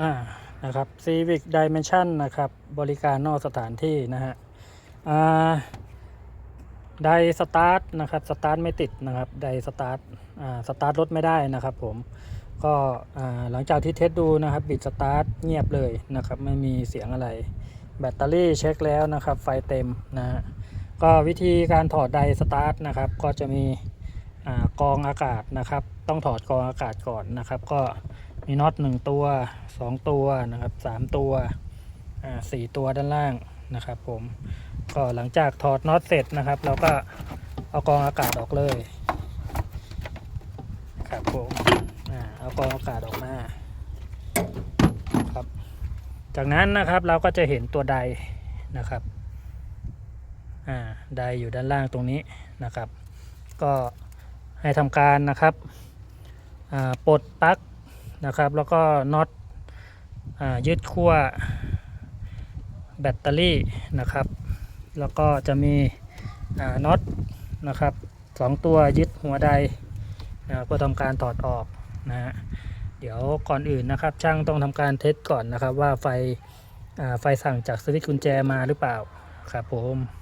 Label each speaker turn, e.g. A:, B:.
A: อ่านะครับ Civic Dimension นะครับ บริการนอกสถานที่นะฮะอ่าไดสตาร์ทนะครับสตาร์ทไม่ติดนะครับไดสตาร์ทอ่าสตาร์ทรถไม่ได้นะครับผมก็หลังจากที่เทสดูนะครับบิดสตาร์ทเงียบเลยนะครับไม่มีเสียงอะไร แบตเตอรี่เช็คแล้วนะครับ ไฟเต็มนะฮะก็วิธีการถอดไดสตาร์ทนะครับ ก็จะมีอกองอากาศนะครับ ต้องถอดกองอากาศก่อนนะครับ ก็ มีน็อตหนึ่งตัวสองตัวนะครับสามตัวอ่าสี่ตัวด้านล่างนะครับ ผมก็หลังจากถอดน็อตเสร็จนะครับ เราก็เอากองอากาศออกเลยครับผมอ่าเอากองอากาศออกมาครับ จากนั้นนะครับเราก็จะเห็นตัวไดนะครับอ่าไดอยู่ด้านล่างตรงนี้นะครับ ก็ให้ทำการนะครับปลดปลั๊ก นะครับ แล้วก็น็อตยึดขั้วแบตเตอรี่นะครับ แล้วก็จะมีน็อตนะครับสองตัวยึดหัวไดนะครับเพื่อทำการถอดออกนะฮะเดี๋ยวก่อนอื่นนะครับ ช่างต้องทำการเทสก่อนนะครับว่าไฟไฟสั่งจากสวิตช์กุญแจมาหรือเปล่าครับผม